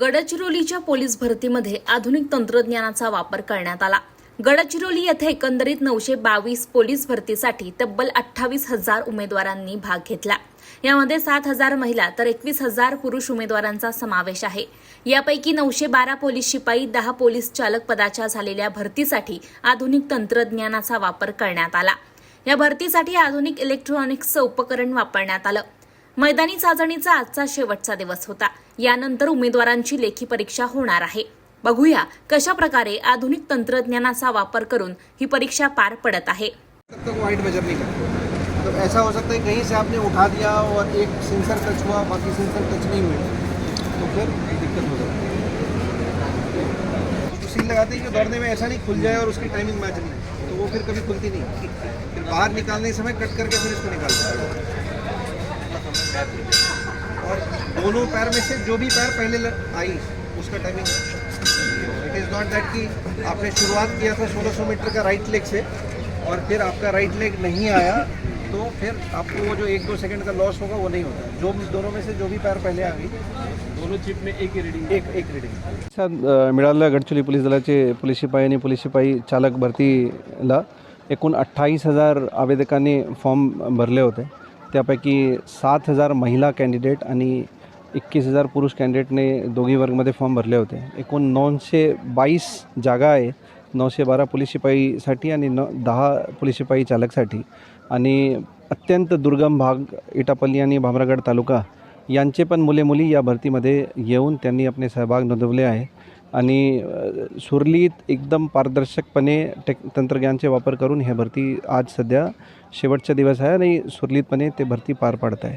गडचिरोलीच्या पोलीस भरतीमध्ये आधुनिक तंत्रज्ञानाचा वापर करण्यात आला. गडचिरोली येथे एकंदरीत नऊशे बावीस पोलीस भरतीसाठी तब्बल अठ्ठावीस हजार उमेदवारांनी भाग घेतला. यामध्ये सात हजार महिला तर एकवीस हजार पुरुष उमेदवारांचा समावेश आहे. यापैकी नऊशे बारा पोलीस शिपाई दहा पोलीस चालक पदाच्या झालेल्या भरतीसाठी आधुनिक तंत्रज्ञानाचा वापर करण्यात आला. या भरतीसाठी आधुनिक इलेक्ट्रॉनिक्सचं उपकरण वापरण्यात आलं. मैदानी चाचणीचा आजचा शेवटचा दिवस होता. यानंतर उमेदवारांची लेखी परीक्षा होणार आहे. बघूया कशा प्रकारे आधुनिक तंत्रज्ञानाचा वापर करून ही परीक्षा पार पडत आहे. तक वाइट मेजर नहीं करते. तो ऐसा हो सकता है कहीं से आपने उठा दिया और एक सेंसर टच हुआ बाकी सेंसर टच नहीं हुए तो फिर दिक्कत हो जाती है। तो सील लगाते हैं कि दौड़ने में ऐसा नहीं खुल जाए और उसकी टाइमिंग मैच नहीं। तो वो फिर कभी खुलती नहीं। फिर बाहर निकालने के समय कट करके फिर इसको निकालते हैं। दोनों पैर में से जो भी पैर पहले ल- आई उसका timing it is not that कि आपने शुरुआत किया था 1600 मीटर का राइट लेग से और फिर आपका राइट लेग नहीं आया तो फिर आपको वो जो एक दो सेकंड का लॉस होगा वो नहीं होता। जो भी दोनों में से जो भी पैर पहले आ गई दोनों चिप में एक ही रीडिंग एक एक रीडिंग मिळालेल्या गडचिरोली पोलीस दलाचे पोलीस शिपाई आणि पोलीस शिपाई चालक भरतीला एकूण अठ्ठावीस हज़ार आवेदकांनी फॉर्म भरले होते. त्यापैकी सात हज़ार महिला कॅन्डिडेट आणि एकवीस हजार पुरुष कॅन्डिडेटने दोघी वर्गमध्ये फॉर्म भरले होते. एकूण नऊशे बावीस जागा आहे. नऊशे बारा पोलीस शिपाईसाठी आणि न दहा पोलीस शिपाई चालकसाठी. आणि अत्यंत दुर्गम भाग इटापल्ली आणि भामरागड तालुका यांचे पण मुले मुली या भरतीमध्ये येऊन त्यांनी आपले सहभाग नोंदवले आहे. आणि सुरलीत एकदम पारदर्शकपणे टेक तंत्रज्ञानचे वापर करून हे भरती आज सध्या शेवटचा दिवस आहे आणि सुरलीतपणे ते भरती पार पाडत आहे.